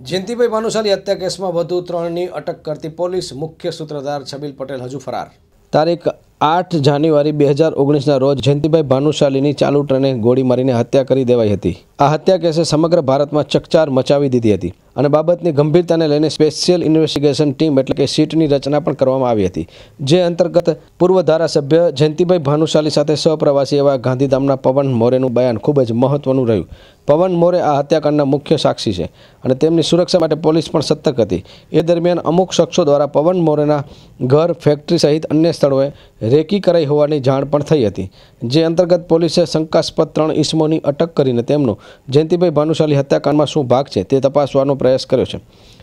જયંતિભાઈ ભાનુશાલી હત્યા કેસમાં વધુ ત્રણની અટક કરતી પોલીસ મુખ્ય સૂત્રધાર છબીલ પટેલ હજુ ફરાર. તારીખ આઠ જાન્યુઆરી બે હજાર ઓગણીસના રોજ જયંતિભાઈ ભાનુશાલીની ચાલુ ટ્રેને ગોળી મારીને હત્યા કરી દેવાઈ હતી. આ હત્યા કેસે સમગ્ર ભારતમાં ચકચાર મચાવી દીધી હતી અને બાબતની ગંભીરતાને લઈને સ્પેશિયલ ઇન્વેસ્ટિગેશન ટીમ એટલે કે સીટની રચના પણ કરવામાં આવી હતી. જે અંતર્ગત પૂર્વ ધારાસભ્ય જયંતિભાઈ ભાનુશાલી સાથે સહપ્રવાસી એવા ગાંધીધામના પવન મોરેનું બયાન ખૂબ જ મહત્વનું રહ્યું. પવન મોરે આ હત્યાકાંડના મુખ્ય સાક્ષી છે અને તેમની સુરક્ષા માટે પોલીસ પણ સતર્ક હતી. એ દરમિયાન અમુક શખ્સો દ્વારા પવન મોરેના ઘર, ફેક્ટરી સહિત અન્ય સ્થળોએ રેકી કરાઈ હોવાની જાણ પણ થઈ હતી, જે અંતર્ગત પોલીસે શંકાસ્પદ ત્રણ ઈસમોની અટક કરીને તેમનો જયંતિભાઈ ભાનુશાલી હત્યાકાંડમાં શું ભાગ છે તે તપાસવાનો પ્રયાસ કર્યો છે.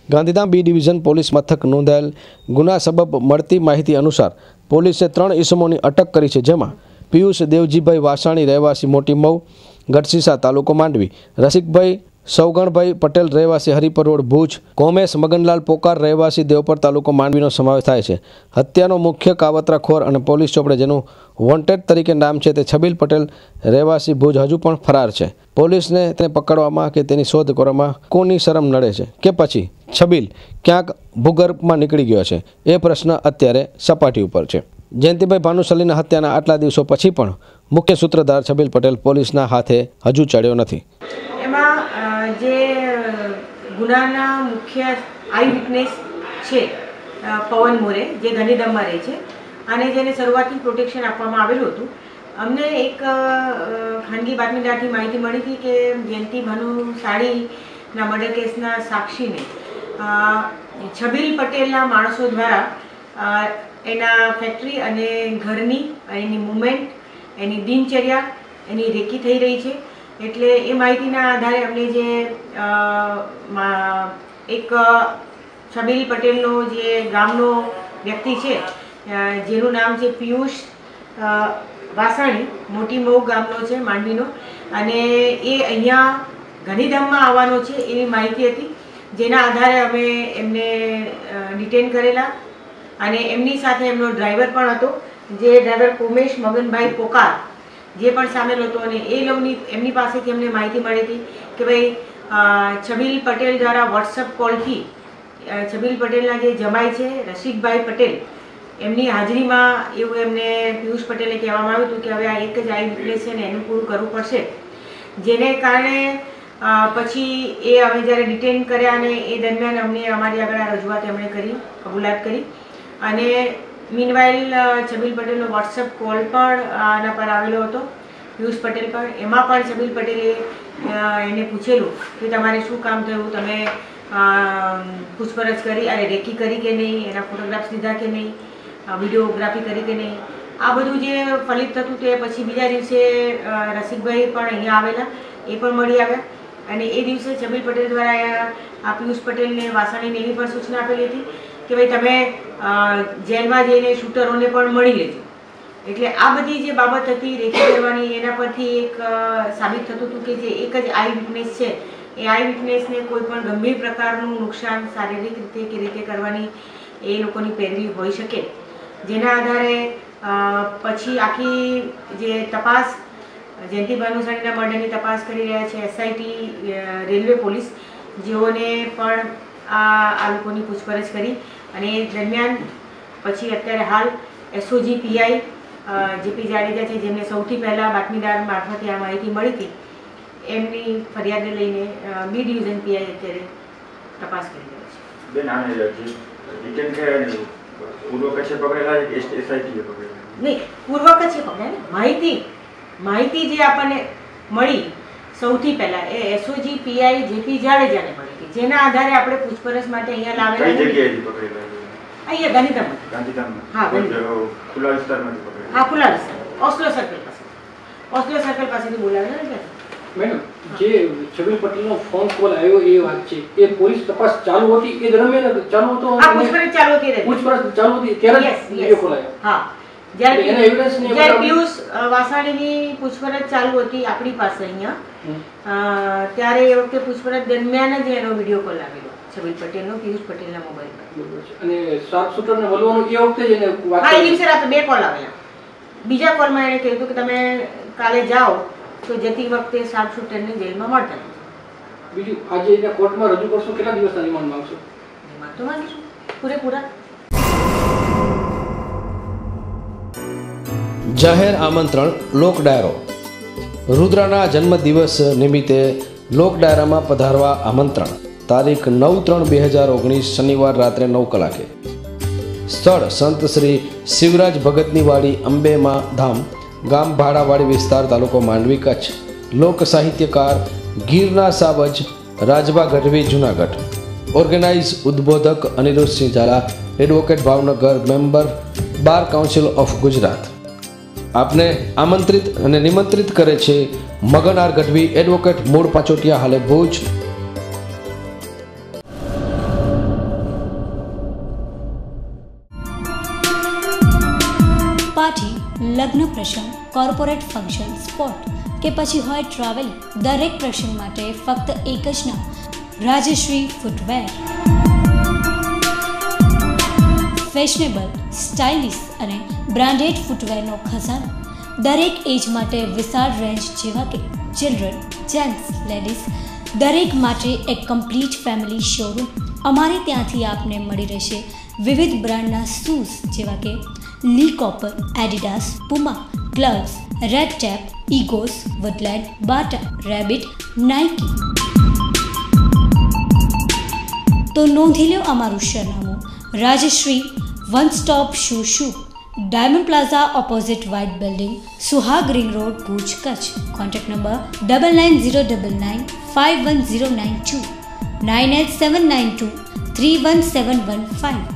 ગાંધીધામ બી ડિવિઝન પોલીસ મથક નોંધાયેલ ગુના સબબ મળતી માહિતી અનુસાર પોલીસે ત્રણ ઈસમોની અટક કરી છે, જેમાં પિયુષ દેવજીભાઈ વાસાણી, રહેવાસી મોટી મઉ ગઢસીસા તાલુકો માંડવી, રસિકભાઈ સૌગણભાઈ પટેલ રહેવાસી હરિપર રોડ ભુજ. કોમેશ મગનલાલ પોકાર રહેવાસી દેવપર તાલુકો માંડવીનો સમાવેશ થાય છે. હત્યાનો મુખ્ય કાવતરાખોર અને પોલીસ ચોપડે જેનું વોન્ટેડ તરીકે નામ છે તે છબીલ પટેલ રહેવાસી ભુજ હજુ પણ ફરાર છે. પોલીસને તેને પકડવામાં કે તેની શોધ કરવામાં કોની શરમ નડે છે કે પછી છબીલ ક્યાંક ભૂગર્ભમાં નીકળી ગયો છે? એ પ્રશ્ન અત્યારે સપાટી ઉપર છે. જયંતિભાઈ ભાનુશાલીના હત્યાના આટલા દિવસો પછી પણ મુખ્ય સૂત્રધાર છબીલ પટેલ પોલીસના હાથે હજુ ચડ્યો નથી. જે ગુનાના મુખ્ય આઈ વિટનેસ છે પવન મોરે, જે ગાંધીધામમાં રહે છે અને જેને શરૂઆતથી પ્રોટેક્શન આપવામાં આવેલું હતું, અમને એક ખાનગી બાતમીદારથી માહિતી મળી હતી કે જયંતિ ભાનુ સાડીના મર્ડર કેસના સાક્ષીને છબીલ પટેલના માણસો દ્વારા એના ફેક્ટરી અને ઘરની, એની મુમેન્ટ એની દિનચર્યા, એની રેકી થઈ રહી છે. એટલે એ માહિતીના આધારે અમને જે એક છબીલ પટેલનો જે ગામનો વ્યક્તિ છે જેનું નામ છે પિયુષ વાસાણી, મોટી મઉ ગામનો છે, માંડવીનો. અને એ અહીંયા ગાંધીધામમાં આવવાનો છે એવી માહિતી હતી, જેના આધારે અમે એમને ડિટેન કરેલા. અને એમની સાથે એમનો ડ્રાઈવર પણ હતો, જે ડ્રાઈવર કોમેશ મગનભાઈ પોકાર જે પણ સામેલ હતો અને એ લોકોની, એમની પાસેથી અમને માહિતી મળી હતી કે ભાઈ છબીલ પટેલ દ્વારા વોટ્સઅપ કોલથી છબીલ પટેલના જે જમાઈ છે, રસિકભાઈ પટેલ, એમની હાજરીમાં એવું એમને પિયુષ પટેલે કહેવામાં આવ્યું હતું કે હવે આ એક જ આઈ વિટનેસ છે ને એનું પૂરું કરવું પડશે. જેને કારણે પછી એ અમે જ્યારે ડિટેન કર્યા અને એ દરમિયાન અમને અમારી આગળ આ રજૂઆત એમણે કરી, કબૂલાત કરી. અને મીનવાઇલ છબીલ પટેલનો વોટ્સઅપ કોલ પણ આના પર આવેલો હતો. પિયુષ પટેલ પર એમાં પણ છબીલ પટેલે એને પૂછેલું કે તમારે શું કામ થયું? તમે પૂછપરછ કરી અને રેકી કરી કે નહીં? એના ફોટોગ્રાફ્સ લીધા કે નહીં? વિડીયોગ્રાફી કરી કે નહીં? આ બધું જે ફલિત થતું તે પછી બીજા દિવસે રસિકભાઈ પણ અહીંયા આવેલા. એ પણ મળી આવ્યા. અને એ દિવસે છબીલ પટેલ દ્વારા આ પિયુષ પટેલને વાસાણીને એવી પણ સૂચના આપેલી હતી કે ભાઈ તમે જેલમાં જઈને શૂટરોને પણ મળી લેજો. એટલે આ બધી જે બાબત હતી રેખી કરવાની, એના પરથી એક સાબિત થતું હતું કે જે એક જ આઈ વિટનેસ છે, એ આઈ વિટનેસને કોઈ પણ ગંભીર પ્રકારનું નુકસાન શારીરિક રીતે કે રીતે કરવાની એ લોકોની પેરવી હોઈ શકે. જેના આધારે પછી આખી જે તપાસ, જયંતિ ભાનુશાળીના મર્ડરની તપાસ કરી રહ્યા છે એસઆઈટી રેલવે પોલીસ, જેઓને પણ આ આ લોકોની પૂછપરછ કરી. અને એ દરમિયાન પછી અત્યારે હાલ એસઓજી પીઆઈ જેપી જાડેજા છે જેમને સૌથી પહેલાં બાતમીદાર મારફતે આ માહિતી મળી હતી એમની ફરિયાદને લઈને બી ડિવિઝન પીઆઈ અત્યારે તપાસ કરી રહ્યો છે. પૂર્વ કચ્છે પકડેલા છે કે એસઆઈટીએ પકડેલા? નહીં પૂર્વક જ છે પકડ્યા માહિતી માહિતી જે આપણને મળી સૌથી પહેલા એ એસઓજી પીઆઈ જેપી જાડેજાને મળી. હતી જેના આધારે આપણે પૂછપરછ માટે અહીંયા લાવેલા કઈ જગ્યાએથી પકડેલા અહીંયા ગાંધીધામ ગાંધીધામમાં. હા, ગાંધીધામ. ખુલ્લા વિસ્તારમાંથી પકડેલા? હા ખુલ્લા વિસ્તાર. ઓસ્લો સર્કલ પાસે. ઓસ્લો સર્કલ પાસેથી બોલાવેલા ને મેડમ જે છબીલ પટેલનો ફોન કોલ આવ્યો એ વાત છે. એ પોલીસ તપાસ ચાલુ હતી? એ દરમિયાન ચાલુ હતો? પૂછપરછ ચાલુ હતી પૂછપરછ ચાલુ હતી? ત્યારે જ કોલ આવ્યો. હા. જ્યારે પિયુષ વાસાણીની પૂછપરછ ચાલુ હતી આપણી પાસે અહીંયા ત્યારે એ વખતે પૂછપરછ દરમિયાન જ એનો વીડિયો કોલ આવેલો છબીલ પટેલનો પિયુષ પટેલના મોબાઈલ પર. અને શાર્પ શૂટરને વલવાનું એ વખતે જ એને હા એ દિવસે રાતે બે કોલ આવેલા બીજા કોલમાં એણે કહ્યું કે તમે કાલે જાઓ તો જતી વખતે શાર્પ શૂટરને જેલમાં મળતા બીજું આજે એને કોર્ટમાં રજૂ કરશો કેટલા દિવસના રિમાન્ડ માંગશો રિમાન્ડ તો માંગીશું પૂરેપૂરા. જાહેર આમંત્રણ લોક ડાયરો. રુદ્રાના જન્મદિવસ નિમિત્તે લોક ડાયરામાં પધારવા આમંત્રણ. તારીખ નવ ત્રણ બે હજાર ઓગણીસ શનિવાર રાત્રે નવ કલાકે. સ્થળ સંત શ્રી શિવરાજ ભગતની વાડી અંબેમાં ધામ, ગામ ભાડાવાડી વિસ્તાર તાલુકો માંડવી કચ્છ. લોક સાહિત્યકાર ગીરના સાવજ Rajbha Gadhvi, Junagadh. Organize ઉદ્બોધક Anirudhsinh Zala, advocate Bhavnagar member, bar council of Gujarat. આપને આમંત્રિત અને નિમંત્રિત કરે છે મગન આર ગઢવી એડવોકેટ મૂળ પાચોટિયા હાલે ભુજ. પાર્ટી, લગ્ન પ્રસંગ કોર્પોરેટ ફંક્શન સ્પોટ કે પછી હોય ટ્રાવેલ દરેક પ્રસંગ માટે ફક્ત એક જ નામ, રાજશ્રી ફૂટવેર ફેશનેબલ સ્ટાઇલિશ અને બ્રાન્ડેડ ફૂટવેરનો ખજાનો, દરેક એજ માટે વિશાળ રેન્જ જેવા કે ચિલ્ડ્રન જેન્ટ્સ લેડીઝ દરેક માટે એક કમ્પ્લીટ ફેમિલી શોરૂમ અમારે ત્યાંથી આપને મળી રહેશે વિવિધ બ્રાન્ડના શૂઝ જેવા કે Lee Cooper Adidas Puma gloves red tape Egoss Woodland Bata Rabbit Nike તો નોંધી લો અમારું સરનામું. Rajshree one stop shoe shoe diamond plaza opposite white building Suhag ring road Bhuj Kutch contact number double nine zero double nine five one zero nine two nine eight seven nine two three one seven one five